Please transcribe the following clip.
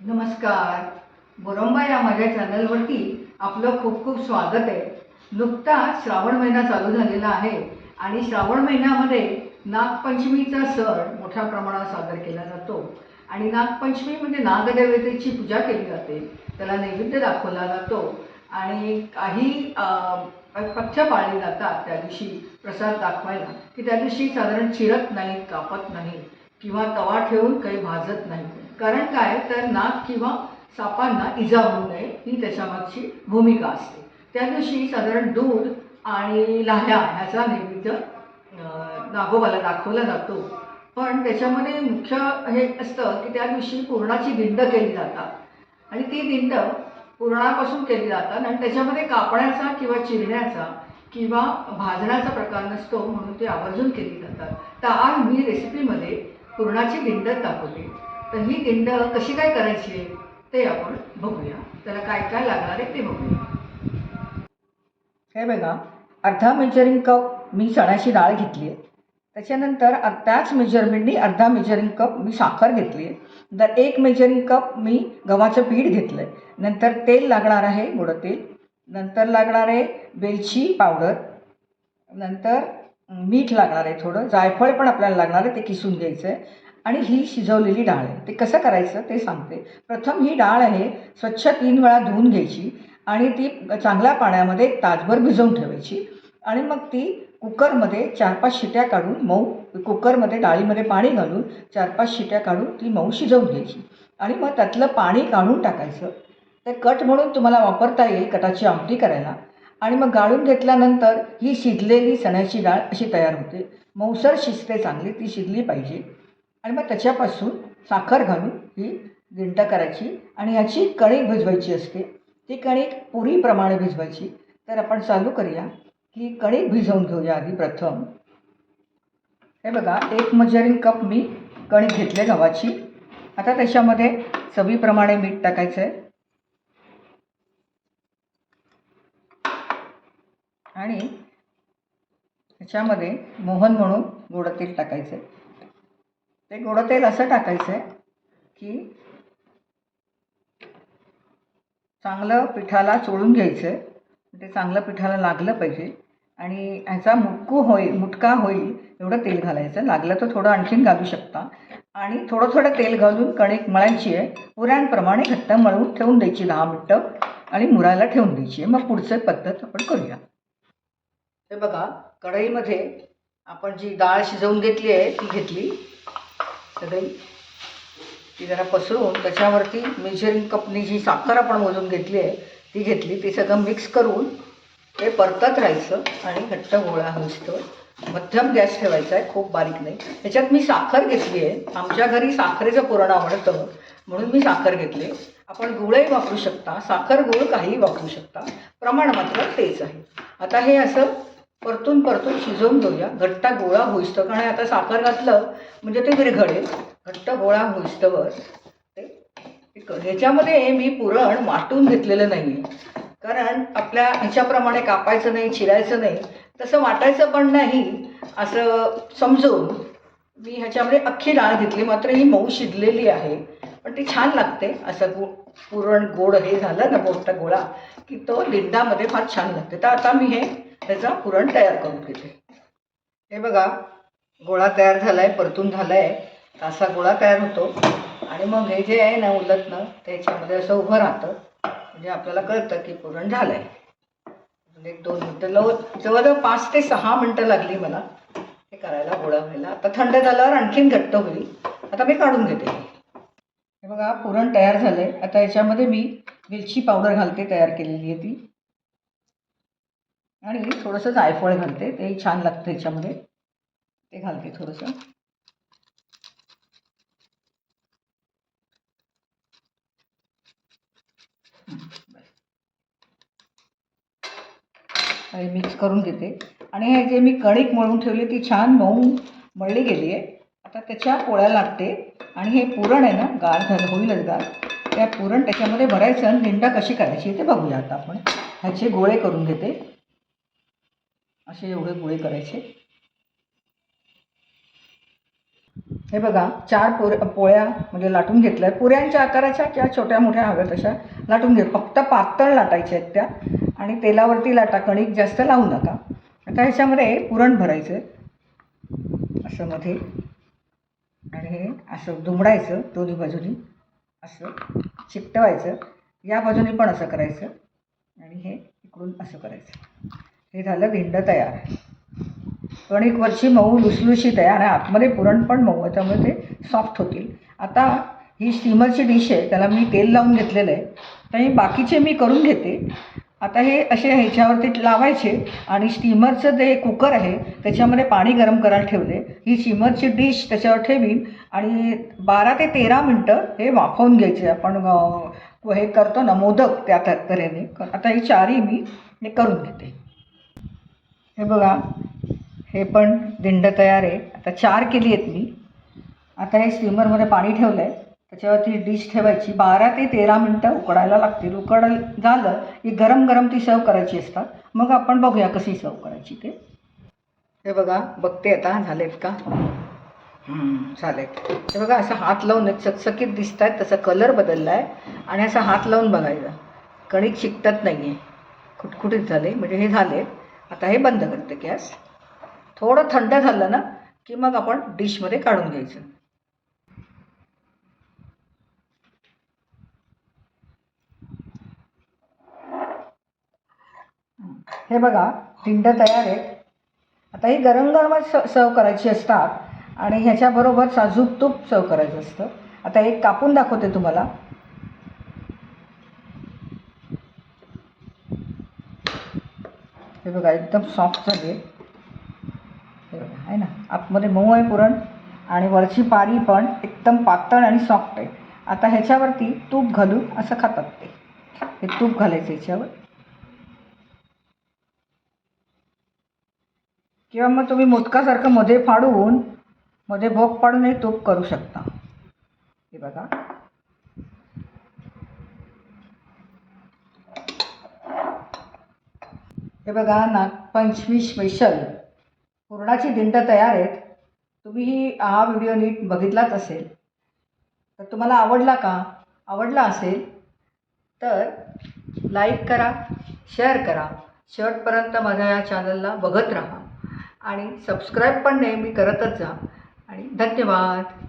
नमस्कार. बोरंबा या माझ्या चॅनलवरती आपलं खूप खूप स्वागत आहे. नुकताच श्रावण महिना चालू झालेला आहे आणि श्रावण महिन्यामध्ये नागपंचमीचा सण मोठ्या प्रमाणात सादर केला जातो. आणि नागपंचमी म्हणजे नागदेवतेची पूजा केली जाते. त्याला नैवेद्य दाखवला जातो. आणि काही पथ्य पाळली जातात त्या दिवशी प्रसाद दाखवायला की त्या दिवशी साधारण चिरत नाही कापत नाही किंवा तवा ठेवून काही भाजत नाही कारण काय? तर नाग किंवा सापांना इजा होऊ नये ही त्याच्यामागची भूमिका असते. त्या दिवशी साधारण दूध आणि लाह्या ह्याचा नैवेद्य नागोबाला दाखवला जातो. पण त्याच्यामध्ये मुख्य हे असतं की त्या दिवशी पूर्णाची दिंड केली जातात. आणि ती दिंड पुरणापासून केली जातात आणि त्याच्यामध्ये कापण्याचा किंवा चिरण्याचा किंवा भाजण्याचा प्रकार नसतो म्हणून ती आवर्जून केली जातात. तर आज मी रेसिपीमध्ये पुरणाची दिंड दाखवते. तर ही दिंड कशी काय करायची आहे ते आपण बघूया. त्याला काय काय लागणार आहे ते बघूया. हे बघा अर्धा मेजरिंग कप मी चण्याची डाळ घेतली आहे. त्याच्यानंतर त्याच मेजरमेंटनी अर्धा मेजरिंग कप मी साखर घेतली आहे. तर एक मेजरिंग कप मी गव्हाचं पीठ घेतलं आहे नंतर तेल लागणार आहे गोडं तेल. नंतर लागणार आहे वेलची पावडर. नंतर मीठ लागणार आहे थोडं. जायफळ पण आपल्याला लागणार आहे ते किसून घ्यायचं आहे आणि ही शिजवलेली डाळ आहे. ते कसं करायचं ते सांगते. प्रथम ही डाळ आहे स्वच्छ तीन वेळा धुवून घ्यायची आणि ती चांगल्या पाण्यामध्ये एक तासभर भिजवून ठेवायची. आणि मग ती कुकरमध्ये चार पाच शिट्या काढून मऊ कुकरमध्ये डाळीमध्ये पाणी घालून चार पाच शिट्या काढून ती मऊ शिजवून घ्यायची. आणि मग त्यातलं पाणी काढून टाकायचं. ते कट म्हणून तुम्हाला वापरता येईल कटाची आमटी करायला. आणि मग गाळून घेतल्यानंतर ही शिजलेली चण्याची डाळ अशी तयार होते. मऊसर शिजते चांगली ती शिजली पाहिजे. आणि मग त्याच्यापासून साखर घालून ही दिंड करायची आणि याची कणिक भिजवायची असते. ती कणिक पुरीप्रमाणे भिजवायची. तर आपण चालू करूया की कणिक भिजवून घेऊया आधी प्रथम. हे बघा एक मजरिंग कप मी कणिक घेतले गव्हाची. आता त्याच्यामध्ये चवीप्रमाणे मीठ टाकायचं आहे आणि त्याच्यामध्ये मोहन म्हणून गोड तेल टाकायचं आहे ते गोडं तेल असं टाकायचं आहे की चांगलं पिठाला चोळून घ्यायचं आहे ते चांगलं पिठाला लागलं पाहिजे. आणि ह्याचा मुटकू होईल मुटका होईल एवढं तेल घालायचं. लागलं तर थोडं आणखीन घालू शकता. आणि थोडं थोडं तेल घालून कणिक मळायची आहे. पुऱ्यांप्रमाणे घट्ट मळून ठेवून द्यायची दहा मिनटं. आणि मुरायला ठेवून द्यायची आहे. मग पुढचं पद्धत आपण करूया. हे बघा कढईमध्ये आपण जी डाळ शिजवून घेतली आहे ती घेतली. सगळी. ती जरा पसरून त्याच्यावरती मेजरिंग कपनी जी साखर आपण मोजून घेतली आहे ती घेतली. ती सगळं मिक्स करून ते परतत राहायचं आणि घट्ट गोळा होईस्तोवर मध्यम गॅस ठेवायचा आहे खूप बारीक नाही. त्याच्यात मी साखर घेतली आहे. आमच्या घरी साखरेचं पुरण आवडतं म्हणून मी साखर घेतली. आपण गुळही वापरू शकता. साखर गुळ काहीही वापरू शकता. प्रमाण मात्र तेच आहे. आता हे असं परतून परतून शिजवून घेऊया. घट्ट गोळा होईस्तवर कारण आता साखर घातलं म्हणजे ते विरघळेल. घट्ट गोळा होईस्तवर ते ह्याच्यामध्ये मी पुरण वाटून घेतलेलं नाही आहे कारण आपल्या ह्याच्याप्रमाणे कापायचं नाही चिरायचं नाही तसं वाटायचं पण नाही असं समजून मी ह्याच्यामध्ये अख्खी डाळ घेतली. मात्र ही मऊ शिजलेली आहे. पण ती छान लागते. असं गु पुरण गोड हे झालं ना मोठा गोळा की तो लिंडामध्ये फार छान लागते. तर आता मी हे त्याचा पुरण तयार करून घेते. हे बघा गोळा तयार झाला आहे परतून झाला आहे असा गोळा तयार होतो. आणि मग हे जे आहे ना उलटणं त्याच्यामध्ये असं उभं राहतं. म्हणजे आपल्याला कळतं की पुरण झालं आहे एक दोन मिनटं लव. जवळजवळ पाच ते सहा मिनटं लागली मला हे करायला गोळा व्हायला. आता थंड झाल्यावर आणखीन घट्ट होईल. आता मी काढून घेते. हे बघा पुरण तयार झालं आहे आता याच्यामध्ये मी वेलची पावडर घालते तयार केलेली आहे ती. आणि थोडंसं जायफळ घालते. ते छान लागतं याच्यामध्ये. ते घालते थोडंसं. मिक्स करून घेते. आणि हे जे मी कणिक मळून ठेवली ती छान मऊ मळली गेली आहे आता त्याच्या पोळ्या लागते. आणि हे पुरण आहे ना गार झालं होईलच गार. त्या पुरण त्याच्यामध्ये भरायचं आणि लिंडा कशी करायची ते बघूया आता आपण. ह्याचे गोळे करून घेते. असे एवढे गोळे करायचे. हे बघा चार पोर पोळ्या म्हणजे लाटून घेतल्या. पुऱ्यांच्या आकाराच्या किंवा छोट्या मोठ्या हव्या तशा लाटून घेत. फक्त पातळ लाटायच्या आहेत त्या आणि तेलावरती लाटा कणिक जास्त लावू नका. आता ह्याच्यामध्ये पुरण भरायचं आहे. असं मध्ये. आणि हे असं दुमडायचं दोन्ही बाजूनी. असं चिकटवायचं. या बाजूनी पण असं करायचं. आणि हे इकडून असं करायचं. हे झालं धिंड तयार. कणिक वरची मऊ लुसलुशीत आहे. आणि आतमध्ये पुरण पण मऊ आहे त्यामुळे ते सॉफ्ट होतील. आता ही स्टीमरची डिश आहे त्याला मी तेल लावून घेतलेलं आहे. तर हे बाकीचे मी करून घेते. आता हे असे ह्याच्यावरती लावायचे आणि स्टीमरचं जे कुकर आहे त्याच्यामध्ये पाणी गरम करायला ठेवले. ही स्टीमरची डिश त्याच्यावर ठेवीन आणि बारा ते तेरा मिनटं हे वाफवून घ्यायचे. आपण हे करतो ना मोदक त्या तऱ्हेने. आता ही चारही मी हे करून घेते. हे बघा हे पण दिंड तयार आहे. आता चार केली आहेत मी. आता हे स्टीमरमध्ये पाणी ठेवलं आहे त्याच्यावरती डिश ठेवायची. बारा ते तेरा मिनटं उकडायला लागतील. उकड झालं की गरम गरम ती सर्व करायची असतात. मग आपण बघूया कशी सर्व करायची ते. हे बघा बघते आता. झालेत का? झाले हे बघा असं हात लावून एक चकचकीत दिसत आहेत त्याचा कलर बदलला आहे आणि असा हात लावून बघायचा. कणिक शिकतात नाही आहे खुटखुटीत झाले. म्हणजे हे झाले. आता हे बंद करते गॅस. थोडं थंड झालं ना की मग आपण डिशमध्ये काढून घ्यायचं. हे बघा पिंड तयार आहेत आता ही गरम गरमच स सर्व करायची असतात आणि ह्याच्याबरोबर साजूक तूप सर्व करायचं असतं. आता एक कापून दाखवते तुम्हाला. हे बघा एकदम सॉफ्ट झाली आहे हे बघा आहे ना? आतमध्ये मऊ आहे पुरण आणि वरची पारी पण एकदम पातळ आणि सॉफ्ट आहे. आता ह्याच्यावरती तूप घालून असं खातात ते. हे तूप घालायचं ह्याच्यावर किंवा मग तुम्ही मोदकासारखं मध्ये फाडून मध्ये भोग पाडूनही तूप करू शकता. हे बघा. हे बघा नागपंचमी स्पेशल. पुरणाची दिंड तयार आहेत. तुम्ही ही हा व्हिडिओ नीट बघितलाच असेल. तर तुम्हाला आवडला का? आवडला असेल तर लाईक करा शेअर करा. शेवटपर्यंत माझ्या या चॅनलला बघत राहा. आणि सबस्क्राईब पण नेहमी करतच जा. आणि धन्यवाद.